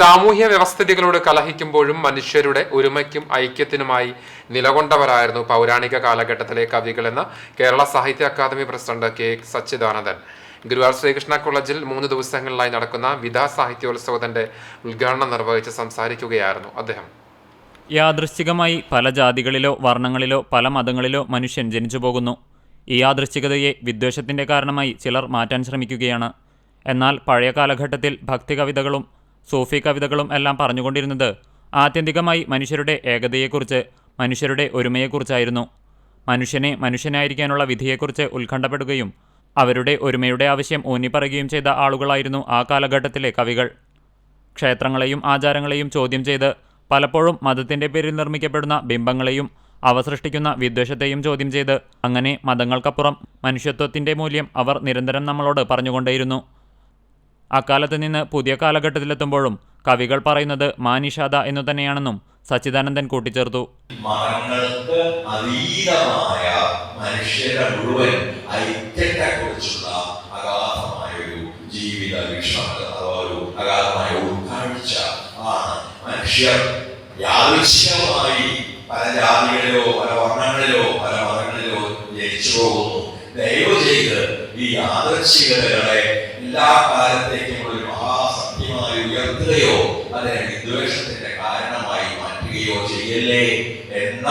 സാമൂഹ്യ വ്യവസ്ഥിതികളോട് കലഹിക്കുമ്പോഴും മനുഷ്യരുടെ ഒരുമയ്ക്കും ഐക്യത്തിനുമായി നിലകൊണ്ടവരായിരുന്നു പൗരാണിക കാലഘട്ടത്തിലെ കവികളെന്ന് Kerala Sahitya academy president K Sachidanandan. Guruvayur Sreekrishna കോളേജിൽ മൂന്ന് ദിവസങ്ങളിലായി നടക്കുന്ന വിധാ സാഹിത്യോത്സവത്തിന്റെ ഉദ്ഘാടനം നിർവഹിച്ച് സംസാരിക്കുകയായിരുന്നു അദ്ദേഹം. യാദൃശ്ചികമായി പല ജാതികളിലോ വർണങ്ങളിലോ പല മതങ്ങളിലോ മനുഷ്യൻ ജനിച്ചു പോകുന്നു. ഈ യാദൃശ്ചികതയെ വിദ്വേഷത്തിന്റെ കാരണമായി ചിലർ മാറ്റാൻ ശ്രമിക്കുകയാണ്. എന്നാൽ പഴയ കാലഘട്ടത്തിൽ ഭക്തി കവിതകളും സൂഫി കവിതകളും എല്ലാം പറഞ്ഞുകൊണ്ടിരുന്നത് ആത്യന്തികമായി മനുഷ്യരുടെ ഏകതയെക്കുറിച്ച് മനുഷ്യരുടെ ഒരുമയെക്കുറിച്ചായിരുന്നു. മനുഷ്യനെ മനുഷ്യനായിരിക്കാനുള്ള വിധിയെക്കുറിച്ച് ഉത്കണ്ഠപ്പെടുകയും അവരുടെ ഒരുമയുടെ ആവശ്യം ഊന്നിപ്പറയുകയും ചെയ്ത ആളുകളായിരുന്നു ആ കാലഘട്ടത്തിലെ കവികൾ. ക്ഷേത്രങ്ങളെയും ആചാരങ്ങളെയും ചോദ്യം ചെയ്ത് പലപ്പോഴും മതത്തിന്റെ പേരിൽ നിർമ്മിക്കപ്പെടുന്ന ബിംബങ്ങളെയും അവ സൃഷ്ടിക്കുന്ന വിദ്വേഷത്തെയും ചോദ്യം ചെയ്ത് അങ്ങനെ മതങ്ങൾക്കപ്പുറം മനുഷ്യത്വത്തിന്റെ മൂല്യം അവർ നിരന്തരം നമ്മളോട് പറഞ്ഞുകൊണ്ടേയിരുന്നു. അക്കാലത്ത് നിന്ന് പുതിയ കാലഘട്ടത്തിലെത്തുമ്പോഴും കവികൾ പറയുന്നത് മാനിഷാദ എന്നു തന്നെയാണെന്നും സച്ചിദാനന്ദൻ കൂട്ടിച്ചേർത്തു. മതങ്ങൾക്ക് ജീവിത ചെയ്ത് ഈ യാദൃശ്ചികതകളെ എല്ലാ കാലത്തേക്കും ഒരു മഹാസത്യമായി ഉയർത്തുകയോ അതിനെ വിദ്വേഷത്തിന്റെ കാരണമായി മാറ്റുകയോ ചെയ്യല്ലേ എന്ന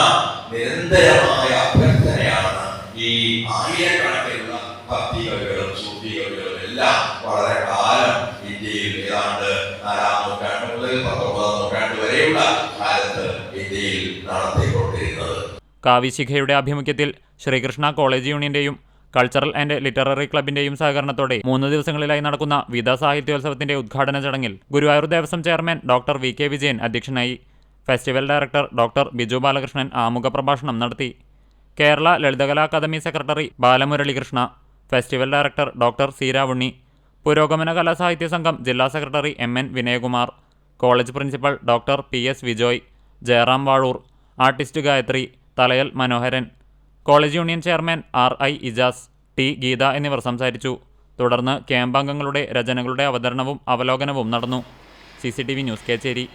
നിരന്തരമായ അഭ്യർത്ഥനയാണ് ഈ ആയിരക്കണക്കിനുള്ള ഭക്തി കവികളും സൂഫി കവികളും എല്ലാം വളരെ കാലം ഇന്ത്യയിൽ ഏതാണ്ട് നാലാം നൂറ്റാണ്ട് മുതൽ പത്തൊമ്പതാം നൂറ്റാണ്ട് വരെയുള്ള കാലത്ത് ഇന്ത്യയിൽ നടത്തിക്കൊണ്ടിരുന്നത്. കാവിശിഖയുടെ ആഭിമുഖ്യത്തിൽ ശ്രീകൃഷ്ണ കോളേജ് യൂണിയന്റെയും കൾച്ചറൽ ആൻഡ് ലിറ്റററി ക്ലബിന്റെയും സഹകരണത്തോടെ മൂന്ന് ദിവസങ്ങളിലായി നടക്കുന്ന വിത സാഹിത്യോത്സവത്തിന്റെ ഉദ്ഘാടന ചടങ്ങിൽ Guruvayur Devaswom chairman doctor V K Vijayan അധ്യക്ഷനായി festival director doctor Biju Balakrishnan ആമുഖ പ്രഭാഷണം നടത്തി. Kerala Lalithakala academy secretary Balamuralikrishna festival director doctor Seeravunni Purogamana Kalasahitya Sangham ജില്ലാ secretary M N Vinayakumar college principal doctor P S Vijoy Jayaram Vazhoor artist Gayathri Thalayal Manoharan college union chairman R I Ijas T Geetha എന്നിവർ സംസാരിച്ചു. തുടർന്ന് ക്യാമ്പംഗങ്ങളുടെ രചനകളുടെ അവതരണവും അവലോകനവും നടന്നു. C news Kechery.